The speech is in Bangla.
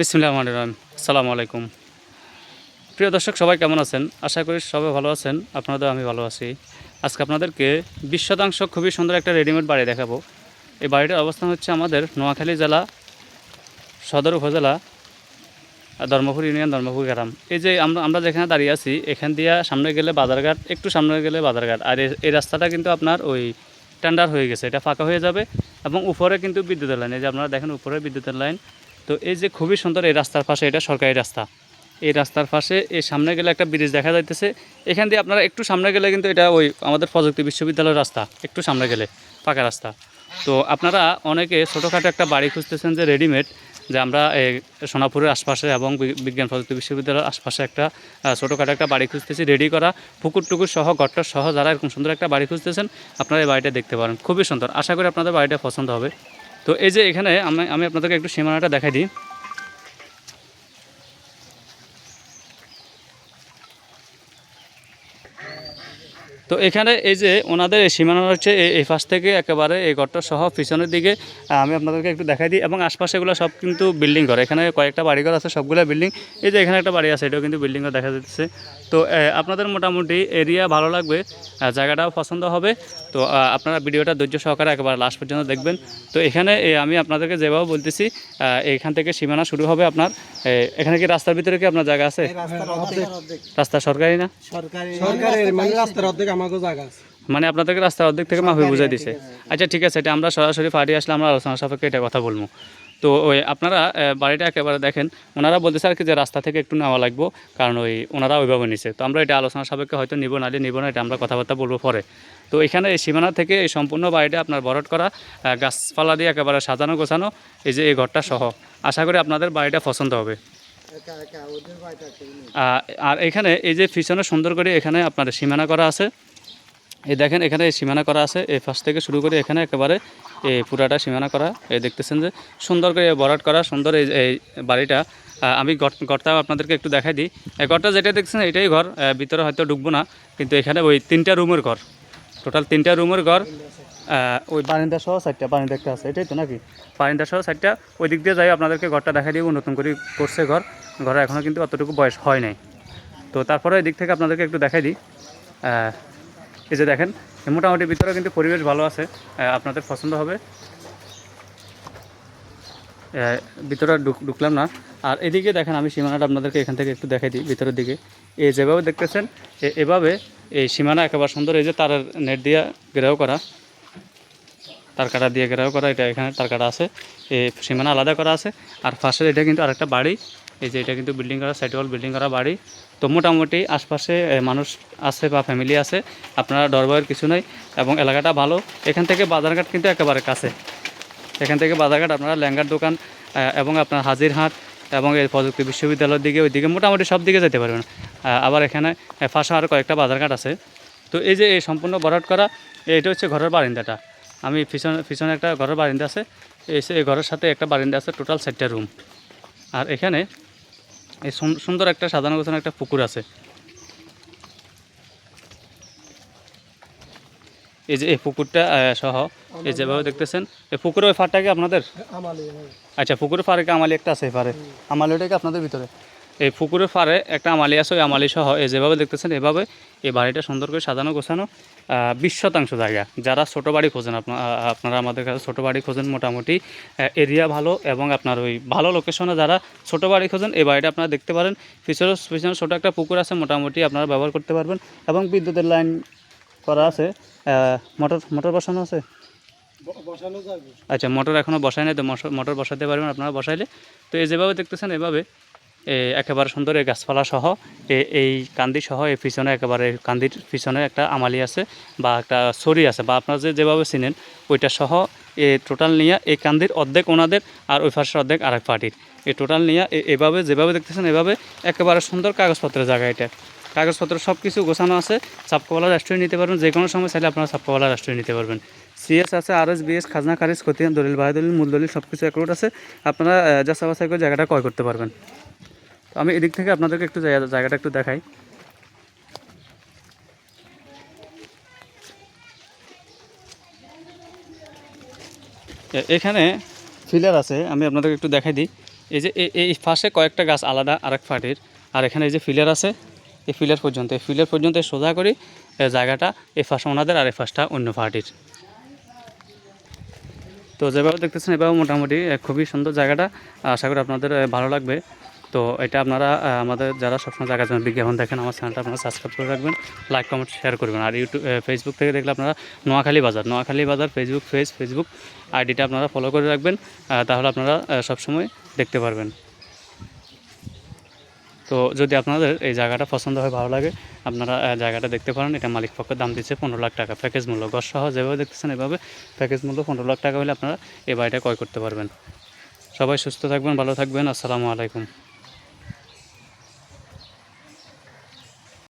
বিসমিল্লাহ সালামু আলাইকুম। প্রিয় দর্শক, সবাই কেমন আছেন? আশা করি সবাই ভালো আছেন আপনাদের আমি ভালো আছি। আজকে আপনাদেরকে বিশ শতাংশ খুবই সুন্দর একটা রেডিমেড বাড়ি দেখাবো। এই বাড়িটার অবস্থান হচ্ছে আমাদের নোয়াখালী জেলা, সদর উপজেলা, ধর্মপুর ইউনিয়ন, ধর্মপুর গ্রাম। এই যে আমরা আমরা যেখানে দাঁড়িয়ে আছি, এখান দিয়ে সামনে গেলে বাজারঘাট, একটু সামনে গেলে বাজারঘাট। আর এই রাস্তাটা কিন্তু আপনার ওই টেন্ডার হয়ে গেছে, এটা ফাঁকা হয়ে যাবে এবং উপরে কিন্তু বিদ্যুতের লাইন। এই যে আপনারা দেখেন উপরে বিদ্যুতের লাইন। তো এই যে খুবই সুন্দর এই রাস্তার পাশে, এটা সরকারি রাস্তা। এই রাস্তার পাশে, এই সামনে গেলে একটা ব্রিজ দেখা যাইতেছে। এখান দিয়ে আপনারা একটু সামনে গেলে কিন্তু এটা ওই আমাদের প্রযুক্তি বিশ্ববিদ্যালয়ের রাস্তা, একটু সামনে গেলে, পাকা রাস্তা। তো আপনারা অনেকে ছোটোখাটো একটা বাড়ি খুঁজতেছেন যে রেডিমেড যে আমরা সোনাপুরের আশপাশে এবং বিজ্ঞান প্রযুক্তি বিশ্ববিদ্যালয়ের আশপাশে একটা ছোটোখাটো একটা বাড়ি খুঁজতেছি রেডি করা। পুকুর টুকুর সহ গট্টর সহ, যারা এরকম সুন্দর একটা বাড়ি খুঁজতেছেন, আপনারা এই বাড়িটা দেখতে পারেন। খুবই সুন্দর। আশা করি আপনাদের বাড়িটা পছন্দ হবে। তো এই যে এখানে আমি আমি আপনাদেরকে একটু সীমানাটা দেখাই দিই। তো এখানে এই যে ওনাদের এই সীমানা হচ্ছে এই- এই পাশ থেকে একেবারে এই ঘরটা সহ পিছনের দিকে আমি আপনাদেরকে একটু দেখাই দিই। এবং আশপাশে এগুলো সব কিন্তু বিল্ডিং ঘর। এখানে কয়েকটা বাড়িঘর আছে সবগুলো বিল্ডিং। এই যে এখানে একটা বাড়ি আছে এটাও কিন্তু বিল্ডিং দেখা যাচ্ছে। তো আপনাদের মোটামুটি এরিয়া ভালো লাগবে জায়গাটাও পছন্দ হবে। তো আপনারা ভিডিওটা ধৈর্য সহকারে একেবারে লাস্ট পর্যন্ত দেখবেন। তো এখানে আমি আপনাদেরকে যেভাবে বলতেছি এখান থেকে সীমানা শুরু হবে আপনার এখানে কি রাস্তার ভিতরে কি আপনার জায়গা আছে? রাস্তা সরকারি না? সরকারি। মানে অর্ধেক আমাকে জায়গা আছে। মানে আপনাদেরকে রাস্তার অর্ধেক থেকে মাফি বুঝাই দিছে। আচ্ছা ঠিক আছে এটা আমরা সরাসরি পার্টি আসলে আমরা আলোচনা সাপেক্ষে এটা কথা বলব। তো ওই আপনারা বাড়িটা একেবারে দেখেন ওনারা বলতেছে আর কি যে রাস্তা থেকে একটু নেওয়া লাগবো কারণ ওই ওনারা ওইভাবে নিছে। তো আমরা এটা আলোচনা সাপেক্ষে হয়তো নিব নালে নিব না এটা আমরা কথাবার্তা বলব পরে। তো এখানে এই সীমানা থেকে এই সম্পূর্ণ বাড়িটা আপনার বরট করা গাছপালা দিয়ে একেবারে সাজানো গোছানো এই যে এই ঘরটা সহ। আশা করি আপনাদের বাড়িটা পছন্দ হবে। আর এখানে এই যে পিছনে সুন্দর করে এখানে আপনার সীমানা করা আছে। এই দেখেন, এখানে এই সীমানা করা আছে। এই ফার্স্ট থেকে শুরু করে এখানে একেবারে এই পুরাটা সীমানা করা। এই দেখতেছেন যে সুন্দর করে বরাট করা, সুন্দর এই এই বাড়িটা। আমি ঘর- ঘরটাও আপনাদেরকে একটু দেখাই দিই। ঘরটা যেটা দেখছেন এটাই ঘর। ভিতরে হয়তো ঢুকবো না, কিন্তু এখানে ওই তিনটা রুমের ঘর। টোটাল তিনটা রুমের ঘর ওই বারিন্দা সহ চারটা বারিন্দা একটা আছে এটাই তো নাকি? বারিন্দা সহ চারটা। ওই দিক দিয়ে যাই আপনাদেরকে ঘরটা দেখাই দিব নতুন করে করছে ঘর। ঘরে এখনও কিন্তু অতটুকু বয়স হয় নাই। তো তারপরে এই দিক থেকে আপনাদেরকে একটু দেখাই দিই। এই যে দেখেন মোটামুটি ভিতরে কিন্তু পরিবেশ ভালো আছে আপনাদের পছন্দ হবে। ভিতরে ঢুক- ঢুকলাম না। আর এদিকে দেখেন আমি সীমানাটা আপনাদেরকে এখান থেকে একটু দেখাই দিই ভিতরের দিকে। এই যেভাবে দেখতেছেন এ- এভাবে এই সীমানা একেবারে সুন্দর, এই যে তারের নেট দিয়ে ঘেরাও করা, তার কাটা দিয়ে ঘেরাও করা, এটা এখানে তার কাটা আছে, এই সীমানা আলাদা করা আছে, আর পাশে এটা কিন্তু আরেকটা বাড়ি, এই যে এটা কিন্তু বিল্ডিং করা সাইড ওয়াল বিল্ডিং করা বাড়ি। তো মোটামুটি আশপাশে মানুষ আছে বা ফ্যামিলি আছে, আপনারা ডর ভয়ের কিছু নাই, এবং এলাকাটা ভালো। এখান থেকে বাজারঘাট কিন্তু একেবারে কাছে। এখান থেকে বাজারঘাট, আপনারা ল্যাঙ্গার দোকান এবং আপনার হাজিরহাট এবং এই প্রযুক্তি বিশ্ববিদ্যালয়ের দিকে, ওই দিকে মোটামুটি সব দিকে যেতে পারবেন। আবার এখানে ফাঁসা আরও কয়েকটা বাজারঘাট আছে। তো এই যে এই সম্পূর্ণ বরাট করা এটা হচ্ছে ঘরের বারিন্দাটা। আমি পিছনে পিছনে একটা ঘরের বারিন্দা আছে। এই ঘরের সাথে একটা বারিন্দা আছে, টোটাল চারটা রুম। আর এখানে এই সুন- সুন্দর একটা সাধারণ গোছানো একটা পুকুর আছে। এই যে এই পুকুরটা সহ এই যেভাবে দেখতেছেন এই পুকুরের ওই ফারটা কি আপনাদের আমালে আচ্ছা পুকুরের পাড়ে কি আমালি একটা আছে এই পারে আমালি ওটা কি আপনাদের ভিতরে? এই পুকুরের পাড়ে একটা আমালি আছে ওই আমালি সহ এই যেভাবে দেখতেছেন এভাবে এই বাড়িটা সুন্দর করে সাজানো গোছানো বিশ শতাংশ জায়গা। যারা ছোটো বাড়ি খোঁজেন আপনারা আমাদের কাছে ছোটো বাড়ি খোঁজেন মোটামুটি এরিয়া ভালো এবং আপনার ওই ভালো লোকেশনে যারা ছোটো বাড়ি খোঁজেন এই বাড়িটা আপনারা দেখতে পারেন। পিছনে পিছনে ছোটো একটা পুকুর আছে মোটামুটি আপনারা ব্যবহার করতে পারবেন এবং বিদ্যুতের লাইন করা আছে। মোটর মোটর বসানো আছে? আচ্ছা মোটর এখনও বসায় নাই তো মোটর বসাতে পারবেন আপনারা বসাইলে। তো এই যেভাবে দেখতেছেন এভাবে এ, একেবারে সুন্দর এই গাছপালা সহ এ- এই কান্দি সহ এই পিছনে একেবারে কান্দির পিছনে একটা আমালি আছে বা একটা ছড়ি আছে বা আপনারা যে যেভাবে চিনেন ওইটা সহ এ টোটাল নিয়ে এই কান্দির অর্ধেক ওনাদের আর ওই পাশের অর্ধেক আরেক পার্টির। এই টোটাল নিয়ে এভাবে যেভাবে দেখতেছেন এভাবে একেবারে সুন্দর কাগজপত্রের জায়গা এটা। কাগজপত্র সব কিছু গোছানো আছে চাপকাওয়ালা রেস্টুরেন্ট নিতে পারবেন। যে কোনো সময় চাইলে আপনারা চাপকাওয়ালা রেস্টুরেন্ট নিতে পারবেন। সিএস আছে আর এস বিএস খাজনা, খারিজ, খতিয়ান, দলিল বাহাই দলিল মূল দলিল সব কিছু অ্যাকাউন্ট আছে। আপনারা যাচাই বাছাই করে জায়গাটা ক্রয় করতে পারবেন। তো আমি এদিক থেকে আপনাদেরকে একটু জায়গা- জায়গাটা একটু দেখাই। এখানে ফিলার আছে, আমি আপনাদেরকে একটু দেখাই দিই। এই যে এই- এই পাশে কয়েকটা গাছ আলাদা, আরেক ফাটির। আর এখানে এই যে ফিলার আছে এই ফিলার পর্যন্ত। এই ফিলার পর্যন্ত সোজা করি, এ, জায়গাটা, এই ফাঁসটা ওনাদের আর এই ফাঁসটা অন্য পার্টির তো যেভাবে দেখতেছেন, এভাবে মোটামুটি খুবই সুন্দর জায়গাটা। আশা করি আপনাদের ভালো লাগবে। তো এটা আপনারা আমাদের যারা সবসময় জায়গা জন্য বিজ্ঞাপন দেখেন, আমার চ্যানেলটা আপনারা সাবস্ক্রাইব করে রাখবেন লাইক কমেন্ট শেয়ার করবেন। আর ইউটিউব ফেসবুক থেকে দেখলে আপনারা নোয়াখালী বাজার নোয়াখালী বাজার ফেসবুক পেজ ফেসবুক আইডিটা আপনারা ফলো করে রাখবেন। তাহলে আপনারা সবসময় দেখতে পারবেন। তো যদি আপনাদের এই জায়গাটা পছন্দ হয়, ভালো লাগে, আপনারা জায়গাটা দেখতে পারেন। এটা মালিক পক্ষের দাম দিচ্ছে পনেরো লাখ টাকা। প্যাকেজ মূল্য সহ যেভাবে দেখতেছেন এভাবে প্যাকেজ মূল্য পনেরো লাখ টাকা হলে আপনারা এই বাড়িটা ক্রয় করতে পারবেন। সবাই সুস্থ থাকবেন, ভালো থাকবেন। আসসালামু আলাইকুম।